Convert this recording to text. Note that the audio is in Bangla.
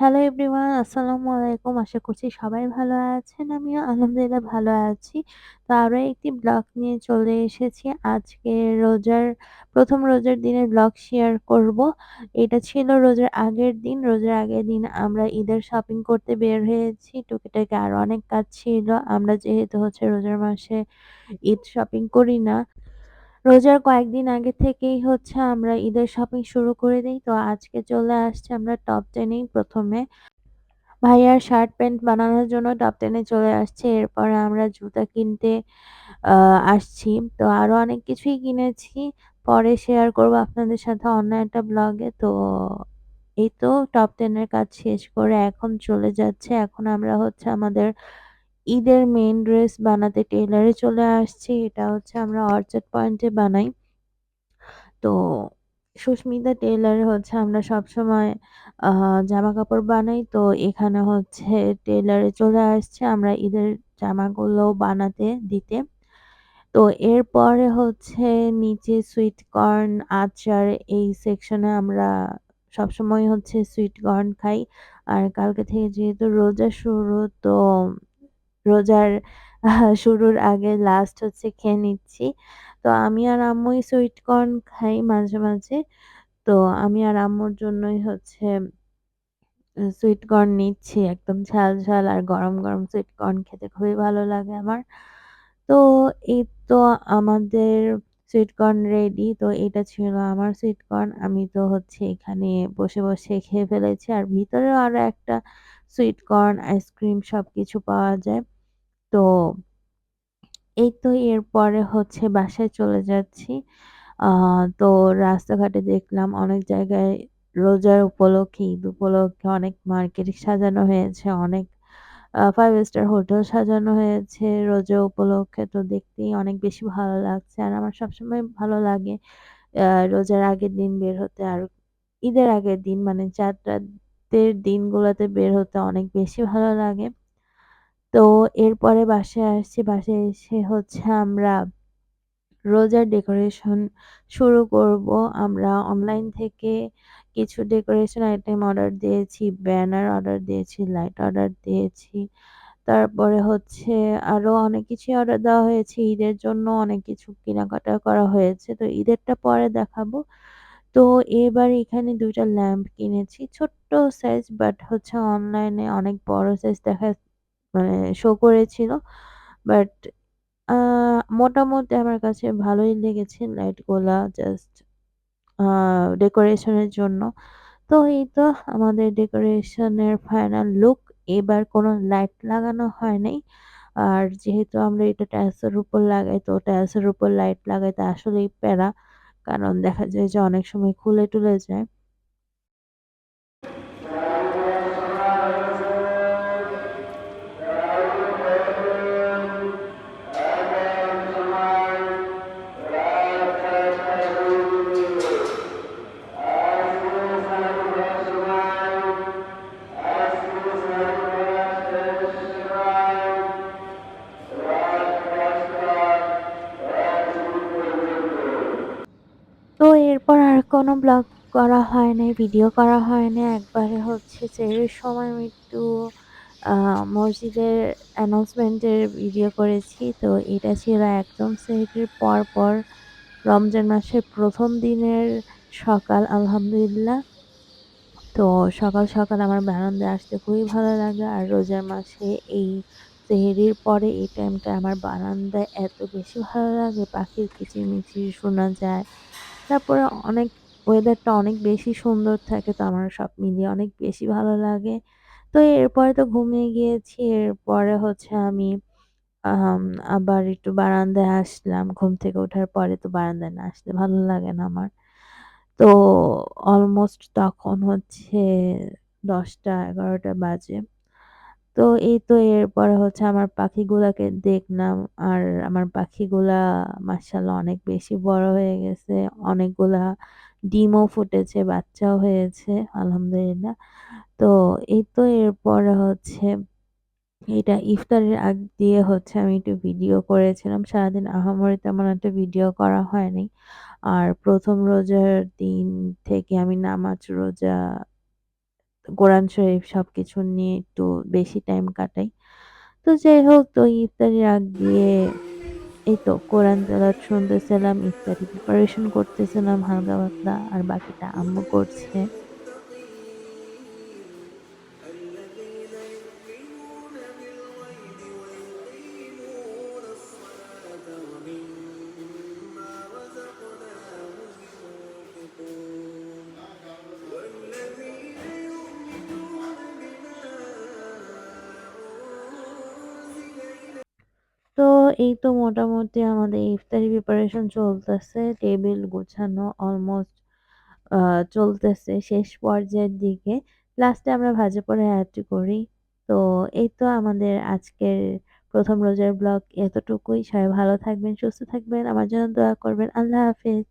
হ্যালো এভরিওয়ান আসসালামু আলাইকুম আশা করছি সবাই ভালো আছেন। আমিও আলহামদুলিল্লাহ ভালো আছি। তো আরও একটি ব্লগ নিয়ে চলে এসেছি। আজকে রোজার, প্রথম রোজার দিনের ব্লগ শেয়ার করব। এটা ছিল রোজার আগের দিন। রোজার আগের দিন আমরা ঈদের শপিং করতে বের হয়েছি। টুকিটাকি আরও অনেক কাজ ছিল। আমরা যেহেতু হচ্ছে রোজার মাসে ঈদ শপিং করি না। রোজার কয়েকদিন আগে থেকেই হচ্ছে আমরা ঈদের শপিং শুরু করে দিই। তো আজকে চলে আসছে আমরা টপ টেনেই প্রথমে। ভাইয়ার শার্ট প্যান্ট বানানোর জন্য টপ টেনে চলে আসছে। এরপরে আমরা জুতা কিনতে আসছি। তো আরও অনেক কিছুই কিনেছি। পরে শেয়ার করব আপনাদের সাথে অন্য একটা ব্লগে তো এই তো টপ টেনের কাজ শেষ করে এখন চলে যাচ্ছে। এখন আমরা হচ্ছে আমাদের ঈদের মেইন ড্রেস বানাতে টেলারে চলে আসছি। এটা হচ্ছে আমরা অর্চার্ড পয়েন্টে বানাই। তো সুস্মিতা টেলার হচ্ছে আমরা সবসময় জামা কাপড় বানাই। তো এখানে হচ্ছে টেলারে চলে আসছে আমরা ঈদের জামাগুলো বানাতে, দিতে। তো এরপরে হচ্ছে নিচে সুইট কর্ন আচার এই সেকশনে আমরা সবসময় হচ্ছে সুইট কর্ন খাই। আর কালকে থেকে যেহেতু রোজা শুরু, তো রোজার শুরুর আগে লাস্ট হচ্ছে খেয়ে নিচ্ছি। তো আমি আর আম্মুই সুইট কর্ন খাই মাঝে মাঝে। তো আমি আর আম্মুর জন্যই হচ্ছে সুইট কর্ন নিচ্ছি। একদম ঝাল ঝাল আর গরম গরম সুইট কর্ন খেতে খুবই ভালো লাগে আমার। তো এই তো আমাদের সুইট কর্ন রেডি তো এটা ছিল আমার সুইট কর্ন আমি তো হচ্ছে এখানে বসে বসে খেয়ে ফেলেছি। আর ভিতরেও আরও একটা সুইট কর্ন আইসক্রিম সব কিছু পাওয়া যায়। তো এই তো এরপরে হচ্ছে বাসায় চলে যাচ্ছি। তো রাস্তাঘাটে দেখলাম অনেক জায়গায় রোজার উপলক্ষে, ঈদ উপলক্ষে অনেক মার্কেট সাজানো হয়েছে, অনেক ফাইভ স্টার হোটেল সাজানো হয়েছে রোজা উপলক্ষে। তো দেখতেই অনেক বেশি ভালো লাগছে আর আমার সবসময় ভালো লাগে রোজার আগের দিন বের হতে আর ঈদের আগের দিন মানে যাত্রাদের দিনগুলোতে বের হতে অনেক বেশি ভালো লাগে। তো এরপরে বাসায় আসছি। বাসায় এসে হচ্ছে আমরা রোজার ডেকোরেশন শুরু করব। আমরা অনলাইন থেকে কিছু ডেকোরেশন আইটেম অর্ডার দিয়েছি ব্যানার অর্ডার দিয়েছি লাইট অর্ডার দিয়েছি। তারপরে হচ্ছে আরও অনেক কিছুই অর্ডার দেওয়া হয়েছে। ঈদের জন্য অনেক কিছু কেনাকাটা করা হয়েছে। তো ঈদেরটা পরে দেখাবো। তো এবার এখানে দুইটা ল্যাম্প কিনেছি। ছোট্ট সাইজ বাট হচ্ছে অনলাইনে অনেক বড় সাইজ দেখা মানে শো করেছিল। বাট মোটামুটি আমার কাছে ভালোই লেগেছে লাইটগুলা জাস্ট ডেকোরেশনের জন্য। তো এই তো আমাদের ডেকোরেশনের ফাইনাল লুক এবার কোনো লাইট লাগানো হয় নাই। আর যেহেতু আমরা এটা ট্যাসের উপর লাগাই, তো ট্যাসের উপর লাইট লাগাইতে আসলেই প্যারা। কারণ দেখা যায় যে অনেক সময় খুলে টুলে যায়। কোনো ব্লগ করা হয় নাই, ভিডিও করা হয় না একবারে হচ্ছে চেরির সময় মৃত্যু মসজিদের অ্যানাউন্সমেন্টের ভিডিও করেছি। তো এটা ছিল একদম সেহরির পর পর রমজান মাসের প্রথম দিনের সকাল, আলহামদুলিল্লাহ। তো সকাল সকাল আমার বারান্দায় আসতে খুবই ভালো লাগে। আর রোজার মাসে এই সেহেরির পরে এই টাইমটা আমার বারান্দায় এত বেশি ভালো লাগে। পাখির কিচিরমিচির শোনা যায়। তারপরে অনেক ওয়েদারটা অনেক বেশি সুন্দর থাকে তো আমার সব মিলিয়ে অনেক বেশি ভালো লাগে। তো এরপরে তো ঘুমিয়ে গিয়েছি, এরপরে হচ্ছে আমি আবার একটু বারান্দায় আসলাম। ঘুম থেকে ওঠার পরে তো বারান্দায় না আসলে ভালো লাগে না আমার। তো অলমোস্ট তখন হচ্ছে দশটা, এগারোটা বাজে। তো এই তো এরপরে হচ্ছে আমার পাখিগুলাকে দেখলাম। আর আমার পাখিগুলা মাশাআল্লাহ অনেক বেশি বড় হয়ে গেছে। অনেকগুলা ডিমও ফুটেছে, বাচ্চাও হয়েছে, আলহামদুলিল্লাহ। তো এই তো এরপরে হচ্ছে, এটা ইফতারের আগ দিয়ে হচ্ছে আমি একটু ভিডিও করেছিলাম। সারাদিন আহামরি তেমন একটা ভিডিও করা হয়নি। আর প্রথম রোজার দিন থেকে আমি নামাজ, রোজা, কোরআন শরীফ সব কিছু নিয়ে একটু বেশি টাইম কাটাই। তো যাই হোক, তো ইফতারির আগ দিয়ে এই তো কোরআন তেলাওয়াত শুনতেছিলাম, ইফতারি প্রিপারেশন করতেছিলাম হালকা পাতলা আর বাকিটা আম্মু করছে। এই তো মোটামুটি আমাদের ইফতারি প্রিপারেশন চলতেছে। টেবিল গোছানো অলমোস্ট চলতেছে শেষ পর্যায়ের দিকে। লাস্টে আমরা ভাজা পরে অ্যাড করি। তো এই তো আমাদের আজকের প্রথম রোজার ব্লগ এতটুকুই। সবাই ভালো থাকবেন, সুস্থ থাকবেন। আমার জন্য দোয়া করবেন। আল্লাহ হাফেজ।